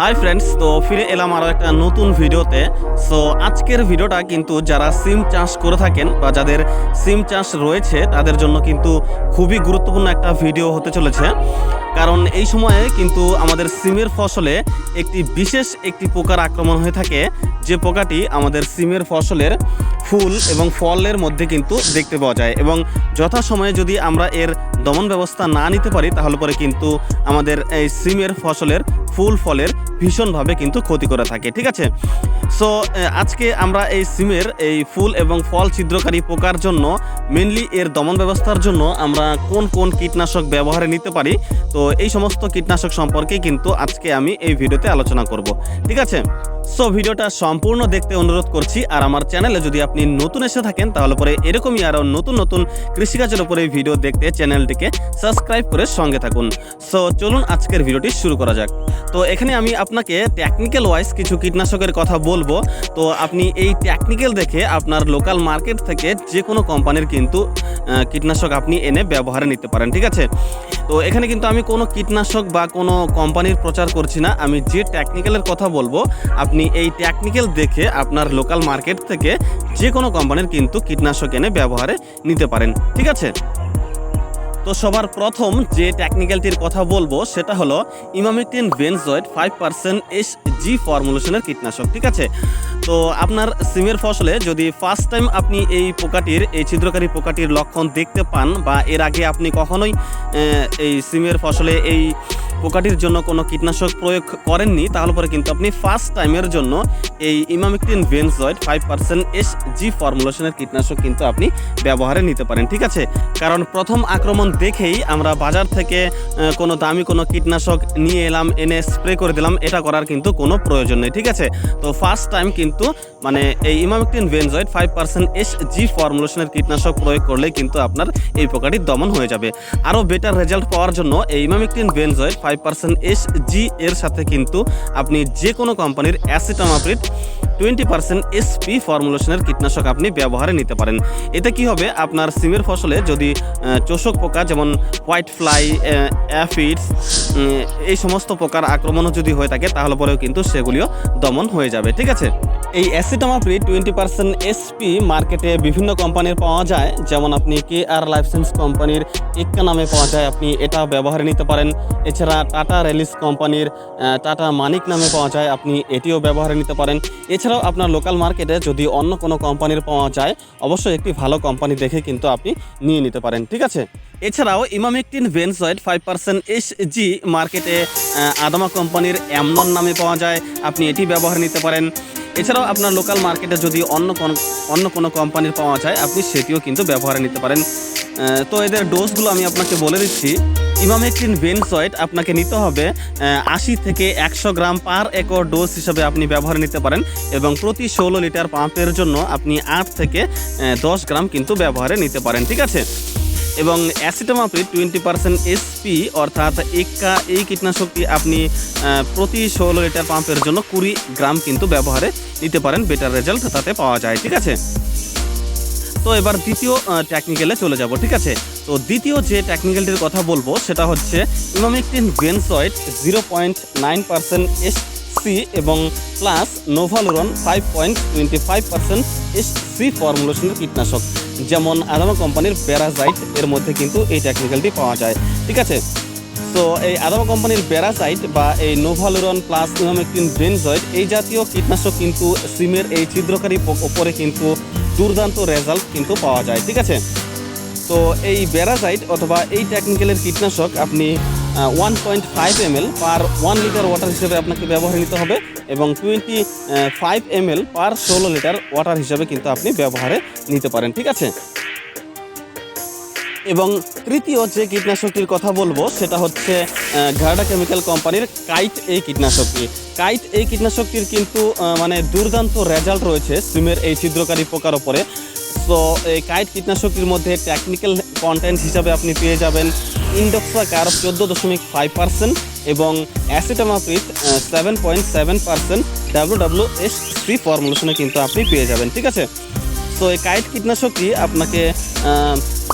Hi friends তো ফিরে এলাম আরও একটা নতুন ভিডিওতে। সো আজকের ভিডিওটা কিন্তু যারা সিম চাষ করে থাকেন বা যাদের সিম চাষ রয়েছে, তাদের জন্য কিন্তু খুবই গুরুত্বপূর্ণ একটা ভিডিও হতে চলেছে। কারণ এই সময়ে কিন্তু আমাদের সিমের ফসলে একটি বিশেষ একটি পোকার আক্রমণ হয়ে থাকে। যে পোকাটি আমাদের সিমের ফসলের ফুল এবং ফলের মধ্যে কিন্তু দেখতে পাওয়া যায় এবং যথাসময়ে যদি আমরা এর দমন ব্যবস্থা না নিতে পারি, তাহলে পরে কিন্তু আমাদের এই সিমের ফসলের ফুল ফলের ভীষণভাবে কিন্তু ক্ষতি করে থাকে, ঠিক আছে? সো আজকে আমরা এই সিমের এই ফুল এবং ফল ছিদ্রকারী পোকার জন্য মেনলি এর দমন ব্যবস্থার জন্য আমরা কোন কোন কীটনাশক ব্যবহারে নিতে পারি, তো এই সমস্ত কীটনাশক সম্পর্কে কিন্তু আজকে আমি এই ভিডিওতে আলোচনা করব, ঠিক আছে? সো ভিডিওটা সম্পূর্ণ দেখতে অনুরোধ করছি, আর আমার চ্যানেলে যদি আপনি নতুন এসে থাকেন, তাহলে পরে এরকমই আরও নতুন নতুন কৃষিকাজের উপরে ভিডিও দেখতে চ্যানেলটিকে সাবস্ক্রাইব করে সঙ্গে থাকুন। সো চলুন আজকের ভিডিওটি শুরু করা যাক। তো এখানে আমি আপনাকে টেকনিক্যাল ওয়াইজ কিছু কীটনাশকের কথা বলব। তো আপনি এই টেকনিক্যাল দেখে আপনার লোকাল মার্কেট থেকে যে কোনো কোম্পানির কিন্তু কীটনাশক আপনি এনে ব্যবহারে নিতে পারেন, ঠিক আছে? তো এখানে কিন্তু আমি কোনো কীটনাশক বা কোনো কোম্পানির প্রচার করছি না। আমি যে টেকনিক্যালের কথা বলব, আপনি এই টেকনিক্যাল দেখে আপনার লোকাল মার্কেট থেকে যে কোনো কোম্পানির কিন্তু কীটনাশক এনে ব্যবহারে নিতে পারেন, ঠিক আছে? তো সবার প্রথম যে টেকনিক্যালটির কথা বলব সেটা হলো emamectin benzoate five percent S G ফর্মুলেশনের কীটনাশক, ঠিক আছে? তো আপনার সিমের ফসলে যদি ফার্স্ট টাইম আপনি এই পোকাটির, এই ছিদ্রকারী পোকাটির লক্ষণ দেখতে পান বা এর আগে আপনি কখনোই এই সিমের ফসলে এই পোকাটির জন্য কোনো কীটনাশক প্রয়োগ করেননি, তাহলে পরে কিন্তু আপনি ফার্স্ট টাইমের জন্য এই emamectin benzoate five percent S G ফর্মুলেশনের কীটনাশক কিন্তু আপনি ব্যবহারে নিতে পারেন, ঠিক আছে? কারণ প্রথম আক্রমণ দেখেই আমরা বাজার থেকে কোনো দামি কোনো কীটনাশক নিয়ে এলাম, এনে স্প্রে করে দিলাম, এটা করার কিন্তু কোনো প্রয়োজন নেই, ঠিক আছে? তো ফার্স্ট টাইম কিন্তু মানে এই emamectin benzoate five percent S G ফর্মুলেশনের কীটনাশক প্রয়োগ করলে কিন্তু আপনার এই পোকাটি দমন হয়ে যাবে। আরও বেটার রেজাল্ট পাওয়ার জন্য এই emamectin benzoate five percent S G এর সাথে কিন্তু আপনি যে কোনো কোম্পানির অ্যাসিটামাপ্রিড টোয়েন্টি পার্সেন্ট এসপি ফর্মুলেশনের কীটনাশক আপনি ব্যবহারে নিতে পারেন। এতে কি হবে? আপনার সিমের ফসলে যদি চোষক পোকা যেমন হোয়াইট ফ্লাই অ্যাফিডস এই সমস্ত পোকার আক্রমণও যদি হয়ে থাকে, তাহলে পরেও কিন্তু সেগুলিও দমন হয়ে যাবে, ঠিক আছে? এই অ্যাসিটামাপ্রিড টোয়েন্টি পার্সেন্ট এসপি মার্কেটে বিভিন্ন কোম্পানির পাওয়া যায়। যেমন আপনি কে আর লাইসেন্স কোম্পানির এক্কা নামে পাওয়া যায়, আপনি এটা ব্যবহারে নিতে পারেন। এছাড়া টাটা রেলিস কোম্পানির টাটা মানিক নামে পাওয়া যায়, আপনি এটিও ব্যবহারে নিতে পারেন। এছাড়াও আপনার লোকাল মার্কেটে যদি অন্য কোনো কোম্পানির পাওয়া যায়, অবশ্যই একটি ভালো কোম্পানি দেখে কিন্তু আপনি নিয়ে নিতে পারেন, ঠিক আছে? এছাড়াও emamectin benzoate five percent S G মার্কেটে আদামা কোম্পানির অ্যামনন নামে পাওয়া যায়, আপনি এটি ব্যবহার নিতে পারেন। এছাড়াও আপনার লোকাল মার্কেটে যদি অন্য কোন, অন্য কোনো কোম্পানির পাওয়া যায়, আপনি সেটিও কিন্তু ব্যবহারে নিতে পারেন। তো এদের ডোজগুলো আমি আপনাকে বলে দিচ্ছি। ইমামেকটিন বেনসয়েড আপনাকে নিতে হবে আশি থেকে একশো গ্রাম পার একর ডোজ হিসাবে আপনি ব্যবহার নিতে পারেন এবং প্রতি ষোলো লিটার পাম্পের জন্য আপনি আট থেকে দশ গ্রাম কিন্তু ব্যবহারে নিতে পারেন, ঠিক আছে? এবং অ্যাসিটামাপ্রিড টোয়েন্টি পার্সেন্ট এসপি অর্থাৎ এক্কা, এই কীটনাশকটি আপনি প্রতি ষোলো লিটার পাম্পের জন্য কুড়ি গ্রাম কিন্তু ব্যবহারে নিতে পারেন, বেটার রেজাল্ট তাতে পাওয়া যায়, ঠিক আছে? তো এবার দ্বিতীয় টেকনিক্যালে চলে যাব, ঠিক আছে? তো দ্বিতীয় যে টেকনিক্যালটির কথা বলব, সেটা হচ্ছে emamectin benzoate zero point nine percent S C এবং plus novaluron five point twenty five percent S C ফর্মুলেশনের কীটনাশক। যেমন আদামা কোম্পানির প্যারাজাইট এর মধ্যে কিন্তু এই টেকনিক্যালটি পাওয়া যায়। ঠিক আছে? তো এই আদামা কোম্পানির প্যারাসাইট বা এই নোভালুরন প্লাস ইমামেকটিন বেনজয়েড এই জাতীয় কীটনাশক কিন্তু সিমের এই ছিদ্রকারী ওপরে কিন্তু দুর্দান্ত রেজাল্ট কিন্তু পাওয়া যায়। ঠিক আছে? তো এই ব্যারাজাইট অথবা এই টেকনিক্যালের কীটনাশক আপনি one point five M L per one litre water হিসেবে আপনাকে ব্যবহার নিতে হবে এবং twenty five M L per ষোলো লিটার ওয়াটার হিসেবে কিন্তু আপনি ব্যবহারে নিতে পারেন, ঠিক আছে? এবং তৃতীয় যে কীটনাশকটির কথা বলব, সেটা হচ্ছে ঘাড়া কেমিক্যাল কোম্পানির কাইট এই কীটনাশকটি। কাইট এই কীটনাশকটির কিন্তু মানে দুর্দান্ত রেজাল্ট রয়েছে সিমের এই ছিদ্রকারী পোকার ওপরে তো এই কাইট কীটনাশকের মধ্যে টেকনিক্যাল কন্টেন্ট হিসাবে আপনি পেয়ে যাবেন ইন্ডক্সা কার চোদ্দ দশমিক ফাইভ পার্সেন্ট এবং acetamiprid seven point seven percent W W S C ফর্মুলেশনে কিন্তু আপনি পেয়ে যাবেন, ঠিক আছে? তো এই কাইট কীটনাশকটি আপনাকে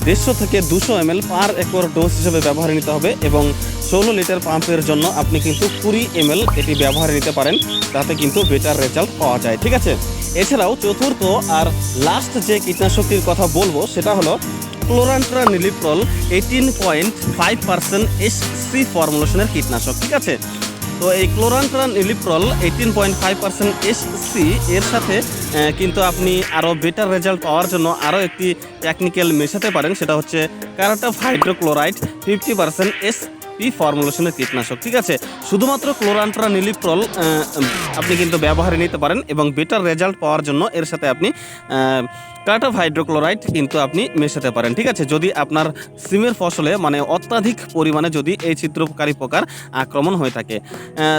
দেড়শো থেকে দুশো এম পার একর ডোজ হিসেবে ব্যবহারে নিতে হবে এবং ষোলো লিটার পাম্পের জন্য আপনি কিন্তু কুড়ি এম এটি ব্যবহারে নিতে পারেন, তাতে কিন্তু বেটার রেজাল্ট পাওয়া যায়, ঠিক আছে? এছাড়াও চতুর্থ আর লাস্ট যে কীটনাশকটির কথা বলব, সেটা হলো chlorantraniliprole eighteen point five percent S C ফর্মুলেশনের কীটনাশক, ঠিক আছে? তো এই chlorantraniliprole eighteen point five percent S C এর সাথে কিন্তু আপনি আরও বেটার রেজাল্ট পাওয়ার জন্য আরও একটি টেকনিক্যাল মেশাতে পারেন, সেটা হচ্ছে cartap hydrochloride fifty percent S P ফর্মুলেশনের কীটনাশক, ঠিক আছে? শুধুমাত্র ক্লোরান্ট্রা নিলিপ্রল আপনি কিন্তু ব্যবহারে নিতে পারেন এবং বেটার রেজাল্ট পাওয়ার জন্য এর সাথে আপনি কার্ট অফ হাইড্রোক্লোরাইড কিন্তু আপনি মেশাতে পারেন, ঠিক আছে? যদি আপনার সিমের ফসলে মানে অত্যাধিক পরিমাণে যদি এই ছিদ্রকারী পোকার আক্রমণ হয়ে থাকে।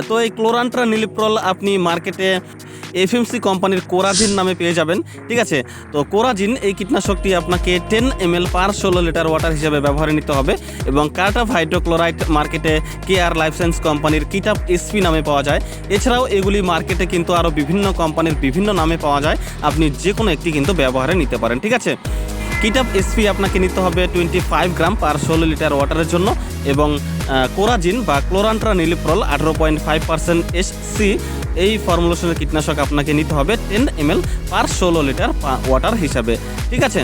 তো এই ক্লোরান্ট্রা নিলিপ্রল আপনি মার্কেটে এফএমসি কোম্পানির কোরাজিন নামে পেয়ে যাবেন, ঠিক আছে? তো কোরাজিন এই কীটনাশকটি আপনাকে টেন এম এল পার ষোলো লিটার ওয়াটার হিসেবে ব্যবহারে নিতে হবে এবং কার্ট অফ হাইড্রোক্লোরাইড মার্কেটে কে আর লাইফ সায়েন্স কোম্পানির কিটাপ এসপি নামে পাওয়া যায়। এছাড়াও এগুলি মার্কেটে কিন্তু আরও বিভিন্ন কোম্পানির বিভিন্ন নামে পাওয়া যায়। আপনি যে কোনো একটি কিন্তু ব্যবহারে নিতে পারেন, ঠিক আছে? কিটাপ এসপি আপনাকে নিতে হবে টোয়েন্টি ফাইভ গ্রাম পার ষোলো লিটার ওয়াটারের জন্য এবং কোরাজিন বা ক্লোরান্ট্রা নিলিপ্রল আঠারো point five percent S C এই ফর্মুলেশনের কীটনাশক আপনাকে নিতে হবে টেন এম পার ষোলো লিটার ওয়াটার হিসাবে। ঠিক আছে?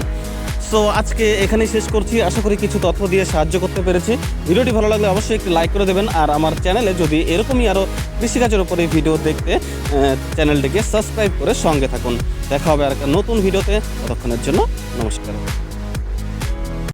সো আজকে এখানেই শেষ করছি। আশা করি কিছু তথ্য দিয়ে সাহায্য করতে পেরেছি। ভিডিওটি ভালো লাগলে অবশ্যই একটি লাইক করে দেবেন। আর আমার চ্যানেলে যদি এরকমই আরও কৃষিকাজের উপরে ভিডিও দেখতে চ্যানেলটিকে সাবস্ক্রাইব করে সঙ্গে থাকুন। দেখা হবে আর নতুন ভিডিওতে। ততক্ষণের জন্য নমস্কার।